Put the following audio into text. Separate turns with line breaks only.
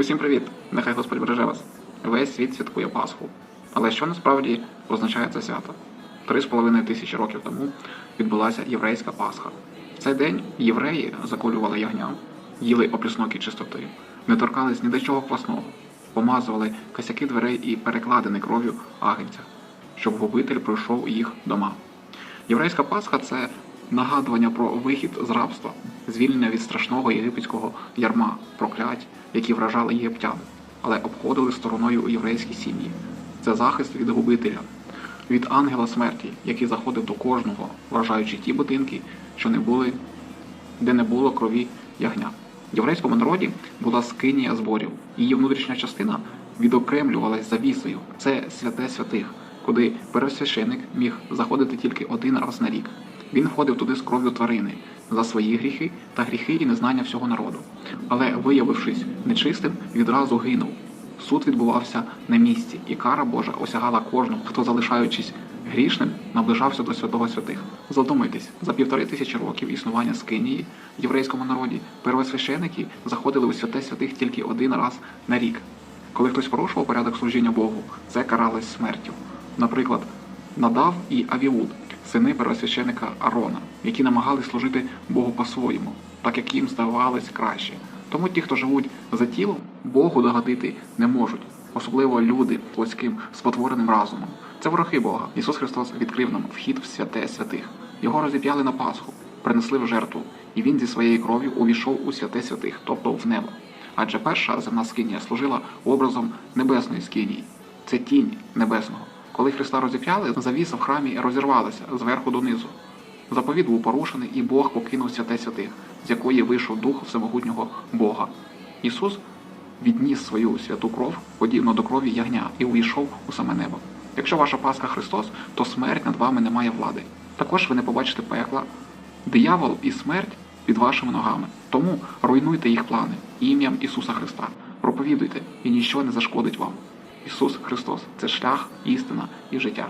Усім привіт! Нехай Господь береже вас. Весь світ святкує Пасху. Але що насправді означає це свято? Три з половиною тисячі років тому відбулася єврейська Пасха. В цей день євреї заколювали ягня, їли оплюсноки чистоти, не торкались ні до чого квасного, помазували косяки дверей і перекладини кров'ю агнця, щоб губитель пройшов їх дома. Єврейська Пасха це нагадування про вихід з рабства, звільнення від страшного єгипетського ярма, проклять, які вражали єгиптян, але обходили стороною єврейські сім'ї. Це захист від губителя, від ангела смерті, який заходив до кожного, вражаючи ті будинки, що не були, де не було крові ягня. В єврейському народі була скинія зборів. Її внутрішня частина відокремлювалась завісою. Це святе святих, куди пересвященик міг заходити тільки один раз на рік. Він входив туди з кров'ю тварини за свої гріхи та гріхи і незнання всього народу. Але, виявившись нечистим, відразу гинув. Суд відбувався на місці, і кара Божа осягала кожного, хто, залишаючись грішним, наближався до святого святих. Задумайтесь, за півтори тисячі років існування Скинії в єврейському народі первосвященики заходили у святе святих тільки один раз на рік. Коли хтось порушував порядок служіння Богу, це каралось смертю. Наприклад, Надав і Авіуд, сини первосвященика Арона, які намагались служити Богу по-своєму, так як їм здавалось краще. Тому ті, хто живуть за тілом, Богу догодити не можуть, особливо люди плотським спотвореним разумом. Це вороги Бога. Ісус Христос відкрив нам вхід в святе святих. Його розіп'яли на Пасху, принесли в жертву, і він зі своєю кров'ю увійшов у святе святих, тобто в небо. Адже перша земна скинія служила образом небесної скинії. Це тінь небесного. Коли Христа розіп'яли, завіса в храмі розірвалася зверху донизу. Заповіт був порушений, і Бог покинув святе святих, з якої вийшов дух всемогутнього Бога. Ісус відніс свою святу кров, подібно до крові ягня, і увійшов у саме небо. Якщо ваша Пасха Христос, то смерть над вами не має влади. Також ви не побачите пекла, диявол і смерть під вашими ногами. Тому руйнуйте їх плани ім'ям Ісуса Христа. Проповідуйте, і ніщо не зашкодить вам. Ісус Христос це шлях, істина і життя.